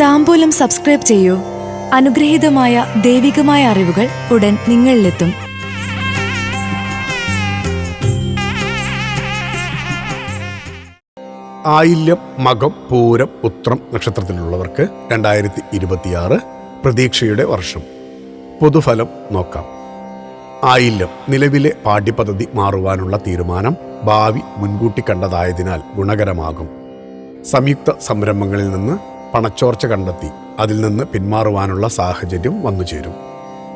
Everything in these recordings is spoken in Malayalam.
താമ്പൂലം സബ്സ്ക്രൈബ് ചെയ്യൂ. അനുഗ്രഹീതമായ ദൈവികമായ അറിവുകൾ ഉടൻ നിങ്ങളിലെത്തും. ആയില്യം മകം പൂരം ഉത്രം നക്ഷത്രത്തിലുള്ളവർക്ക് രണ്ടായിരത്തി ഇരുപത്തിയാറ് പ്രതീക്ഷയുടെ വർഷം. പൊതുഫലം നോക്കാം. ആയില്യം നിലവിലെ പാഠ്യപദ്ധതി മാറുവാനുള്ള തീരുമാനം ഭാവി മുൻകൂട്ടി കണ്ടതായതിനാൽ ഗുണകരമാകും. സംയുക്ത സംരംഭങ്ങളിൽ നിന്ന് പണച്ചോർച്ച കണ്ടെത്തി. അതിൽ നിന്ന് പിന്മാറുവാനുള്ള സാഹചര്യം വന്നു ചേരും.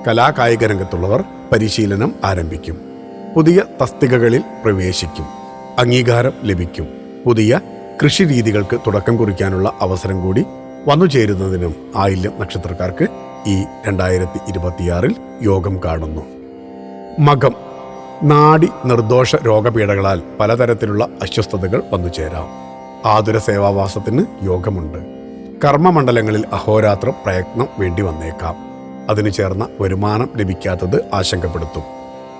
കലാകായിക രംഗത്തുള്ളവർ പരിശീലനം ആരംഭിക്കും. പുതിയ തസ്തികകളിൽ പ്രവേശിക്കും. അംഗീകാരം ലഭിക്കും. പുതിയ കൃഷി രീതികൾക്ക് തുടക്കം കുറിക്കാനുള്ള അവസരം കൂടി വന്നു ചേരുന്നതിനും ആയില്യം നക്ഷത്രക്കാർക്ക് ഈ രണ്ടായിരത്തി ഇരുപത്തിയാറിൽ യോഗം കാണുന്നു. മകം. നാടി നിർദോഷ രോഗപീഠകളാൽ പലതരത്തിലുള്ള അസ്വസ്ഥതകൾ വന്നു ചേരാം. ആതുര സേവാവാസത്തിന് യോഗമുണ്ട്. കർമ്മമണ്ഡലങ്ങളിൽ അഹോരാത്രം പ്രയത്നം വേണ്ടി വന്നേക്കാം. അതിനു ചേർന്ന വരുമാനം ലഭിക്കാത്തത് ആശങ്കപ്പെടുത്തും.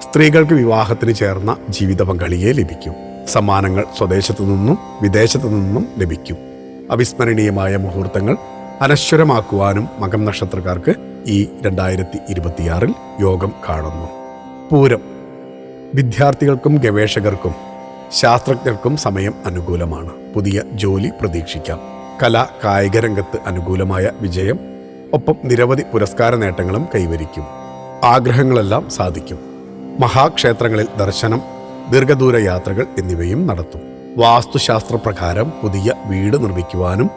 സ്ത്രീകൾക്ക് വിവാഹത്തിന് ചേർന്ന ജീവിത പങ്കാളിയെ ലഭിക്കും. സമ്മാനങ്ങൾ സ്വദേശത്തു നിന്നും വിദേശത്തു നിന്നും ലഭിക്കും. അവിസ്മരണീയമായ മുഹൂർത്തങ്ങൾ അനശ്വരമാക്കുവാനും മകം നക്ഷത്രക്കാർക്ക് ഈ രണ്ടായിരത്തി ഇരുപത്തിയാറിൽ യോഗം കാണുന്നു. പൂരം. വിദ്യാർത്ഥികൾക്കും ഗവേഷകർക്കും ശാസ്ത്രജ്ഞർക്കും സമയം അനുകൂലമാണ്. പുതിയ ജോലി പ്രതീക്ഷിക്കാം. കല കായിക രംഗത്ത് അനുകൂലമായ വിജയം ഒപ്പം നിരവധി പുരസ്കാര നേട്ടങ്ങളും കൈവരിക്കും. ആഗ്രഹങ്ങളെല്ലാം സാധിക്കും. മഹാക്ഷേത്രങ്ങളിൽ ദർശനം ദീർഘദൂര യാത്രകൾ എന്നിവയും നടത്തും. വാസ്തുശാസ്ത്ര പ്രകാരം പുതിയ വീട് നിർമ്മിക്കുവാനും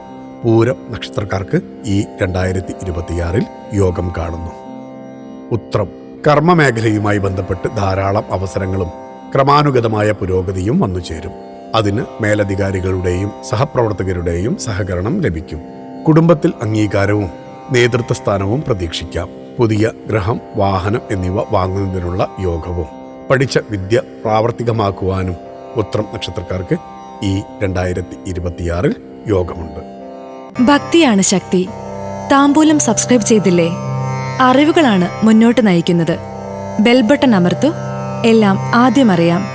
പൂരം നക്ഷത്രക്കാർക്ക് ഈ രണ്ടായിരത്തി ഇരുപത്തിയാറിൽ യോഗം കാണുന്നു. ഉത്രം. കർമ്മമേഖലയുമായി ബന്ധപ്പെട്ട് ധാരാളം അവസരങ്ങളും ക്രമാനുഗതമായ പുരോഗതിയും വന്നുചേരും. അതിന് മേലധികാരികളുടെയും സഹപ്രവർത്തകരുടെയും സഹകരണം ലഭിക്കും. കുടുംബത്തിൽ അംഗീകാരവും നേതൃത്വ സ്ഥാനവും പ്രതീക്ഷിക്കാം. പുതിയ ഗ്രഹം വാഹനം എന്നിവ വാങ്ങുന്നതിനുള്ള യോഗവും. പഠിച്ച വിദ്യ പ്രാവർത്തികമാക്കുവാനും ഉത്രം നക്ഷത്രക്കാർക്ക് ഈ രണ്ടായിരത്തി ഇരുപത്തിയാറിൽ യോഗമുണ്ട്. ഭക്തിയാണ് ശക്തി. താമ്പൂലം സബ്സ്ക്രൈബ് ചെയ്തില്ലേ? അറിവുകളാണ് മുന്നോട്ട് നയിക്കുന്നത്. ബെൽബട്ടൺ അമർത്തു. എല്ലാം ആദ്യം അറിയാം.